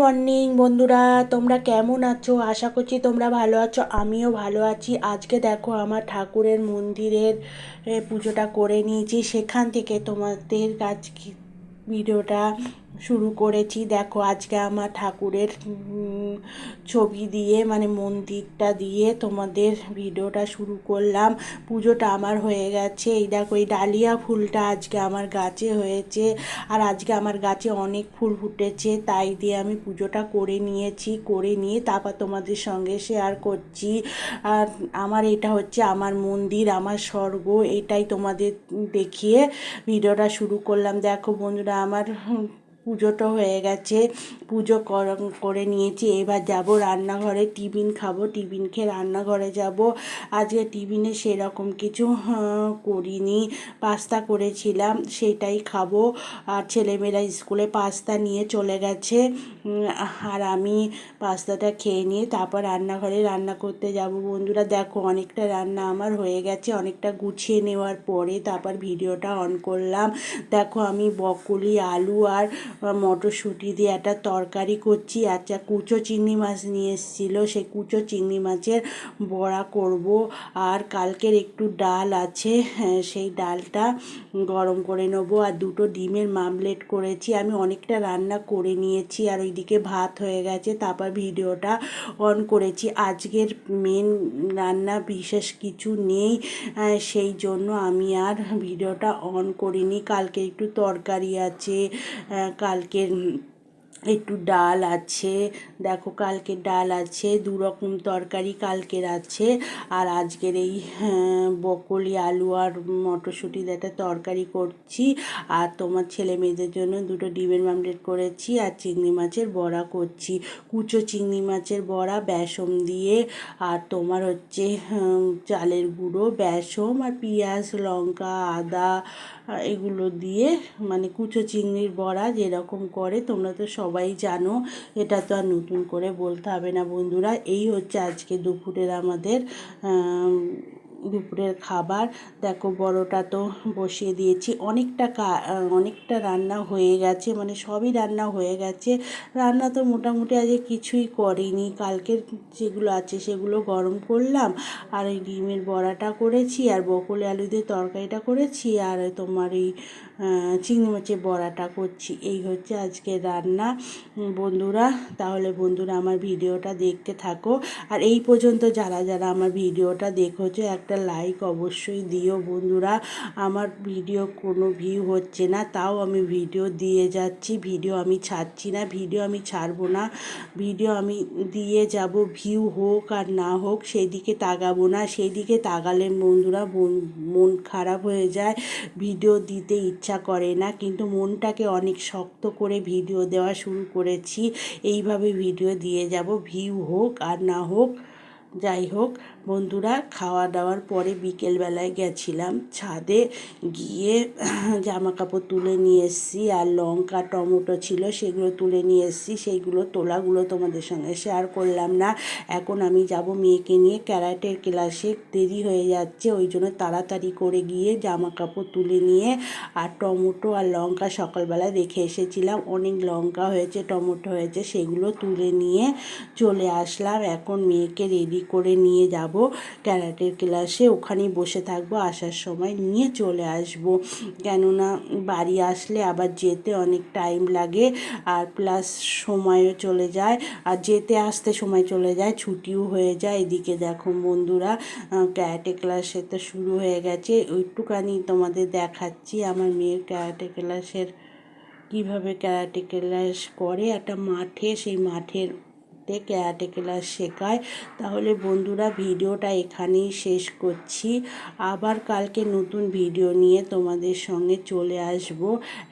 Morning বন্ধুরা। তোমরা কেমন আছো? আশা করছি তোমরা ভালো আছো। আমিও ভালো আছি। আজকে দেখো, আমার ঠাকুরের মন্দিরের পুজোটা করে নিয়েছি। সেখান থেকে তোমাদের কাজ ভিডিওটা শুরু করেছি। দেখো, আজকে আমার ঠাকুরের ছবি দিয়ে মানে মন্দিরটা দিয়ে তোমাদের ভিডিওটা শুরু করলাম। পুজোটা আমার হয়ে গেছে। এই দেখো, এই ডালিয়া ফুলটা আজকে আমার গাছে হয়েছে। আর আজকে আমার গাছে অনেক ফুল ফুটেছে, তাই দিয়ে আমি পুজোটা করে নিয়েছি, করে নিয়ে তারপর তোমাদের সঙ্গে শেয়ার করছি। আর আমার এটা হচ্ছে আমার মন্দির, আমার স্বর্গ, এটাই তোমাদের দেখিয়ে ভিডিওটা শুরু করলাম। দেখো বন্ধুরা, আমার পুজোটা হয়ে গেছে। পুজো কর- নিয়েছি। এবার যাব রান্নাঘরে। টিফিন খাব। টিফিন খেয়ে রান্নাঘরে যাব। আজকে টিফিনে সেরকম কিছু করিনি। পাস্তা করেছিলাম, সেটাই খাব। আর ছেলেমেয়েরা স্কুলে পাস্তা নিয়ে চলে গেছে। আর আমি পাস্তাটা খেয়ে নিয়ে তারপর রান্নাঘরে রান্না করতে যাব। বন্ধুরা, দেখো অনেকটা রান্না আমার হয়ে গেছে। অনেকটা গুছিয়ে নেওয়ার পরে তারপর ভিডিওটা অন করলাম। দেখো আমি বকলি, আলু আর মটরশুঁটি দিয়ে একটা তরকারি করছি। আচ্ছা কুচো চিংড়ি মাছ নিয়ে এসেছিল সেই কুচো চিংড়ি মাছের বড়া করব। আর কালকের একটু ডাল আছে হ্যাঁ, সেই ডালটা গরম করে নেব। আর দুটো ডিমের মামলেট করেছি। আমি অনেকটা রান্না করে নিয়েছি আর ওইদিকে ভাত হয়ে গেছে তারপর ভিডিওটা অন করেছি। আজকের মেন রান্না বিশেষ কিছু নেই সেই জন্য আমি আর ভিডিওটা অন করিনি। কালকে একটু তরকারি আছে আহ, কালকের একটু ডাল আছে দেখো কালকে ডাল আছে দু রকম তরকারি কালকের আছে আর আজকের এই হ্যাঁ, বকলি আলু আর মটরশুঁটি দিয়ে একটা তরকারি করছি আর তোমার ছেলে মেয়েদের জন্য দুটো ডিমের মামলেট করেছি আর চিংড়ি মাছের বড়া করছি কুচো চিংড়ি মাছের বড়া বেসম দিয়ে আর তোমার হচ্ছে চালের গুঁড়ো বেসম আর পেঁয়াজ লঙ্কা আদা এগুলো দিয়ে মানে কুচো চিংড়ির বড়া যেরকম করে তোমরা তো সবাই জানো, এটা তো আর নতুন করে বলতে হবে না বন্ধুরা। এই হচ্ছে আজকে দুপুরের আমাদের দুপুরের খাবার। দেখো বড়টা তো বসিয়ে দিয়েছি। অনেকটা অনেকটা রান্না হয়ে গেছে মানে সবই রান্না হয়ে গেছে। রান্না তো মোটামুটি আজকে কিছুই করিনি। কালকের যেগুলো আছে সেগুলো গরম করলাম, আর ওই ডিমের বড়াটা করেছি, আর বকলে আলু দিয়ে তরকারিটা করেছি, আর তোমার এই চিংড়ি মাছের বড়াটা করছি। এই হচ্ছে আজকে রান্না। বন্ধুরা, তাহলে বন্ধুরা আমার ভিডিওটা দেখতে থাকো। আর এই পর্যন্ত যারা যারা আমার ভিডিওটা দেখেছ, একটা লাইক অবশ্যই দিও বন্ধুরা। আমার ভিডিও কোনো ভিউ হচ্ছে না, তাও আমি ভিডিও দিয়ে যাচ্ছি। ভিডিও আমি ছাড়ছি না ভিডিও আমি ছাড়বো না। ভিডিও আমি দিয়ে যাব ভিউ হোক আর না হোক, সেদিকে তাকাবো না। সেদিকে তাকালে বন্ধুরা, মন খারাপ হয়ে যায়। ভিডিও দিতে ইচ্ছা করে না, কিন্তু মনটাকে অনেক শক্ত করে ভিডিও দেওয়া শুরু করেছি। এইভাবে ভিডিও দিয়ে যাব, ভিউ হোক আর না হোক। যাই হোক, বন্ধুরা খাওয়া দাওয়ার পরে বিকেলবেলায় গেছিলাম ছাদে। গিয়ে জামা কাপড় তুলে নিয়ে এসেছি আর লঙ্কা, টমেটো ছিল সেগুলো তুলে নিয়ে এসেছি। সেইগুলো, তোলাগুলো তোমাদের সঙ্গে শেয়ার করলাম না। এখন আমি যাব মেয়েকে নিয়ে ক্যারাটের ক্লাসে। দেরি হয়ে যাচ্ছে, ওই জন্য তাড়াতাড়ি করে গিয়ে জামা কাপড় তুলে নিয়ে আর টমেটো আর লঙ্কা সকালবেলা রেখে এসেছিলাম। অনেক লঙ্কা হয়েছে, টমেটো হয়েছে, সেগুলো তুলে নিয়ে চলে আসলাম। এখন মেয়েকে রেডি করে নিয়ে যাব। ক্যারাটের ক্লাসে ওখানেই বসে থাকব, আসার সময় নিয়ে চলে আসব। কেননা বাড়ি আসলে আবার যেতে অনেক টাইম লাগে আর প্লাস সময়ও চলে যায়। আর যেতে আসতে সময় চলে যায়, ছুটিও হয়ে যায়। এদিকে দেখো বন্ধুরা ক্যারাটে ক্লাসে তো শুরু হয়ে গেছে। একটুখানি তোমাদের দেখাচ্ছি আমার মেয়ের ক্যারাটে ক্লাসের, কীভাবে ক্যারাটে ক্লাস করে। একটা মাঠে, সেই মাঠের তে ক্যারাটে ক্লাস শেখায়। তাহলে বন্ধুরা ভিডিওটা এখানেই শেষ করছি। আবার কালকে নতুন ভিডিও নিয়ে তোমাদের সঙ্গে চলে আসব।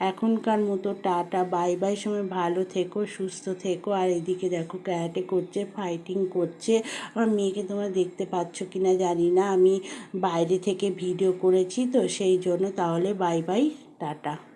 এখনকার মতো টাটা, বাই বাই। সময় ভালো থেকো, সুস্থ থেকো। আর এদিকে দেখো ক্যারাটে করছে, ফাইটিং করছে। আমার মেয়েকে তোমরা দেখতে পাচ্ছ কি না জানি না। আমি বাইরে থেকে ভিডিও করেছি তো সেই জন্য তাহলে বাই বাই, টাটা।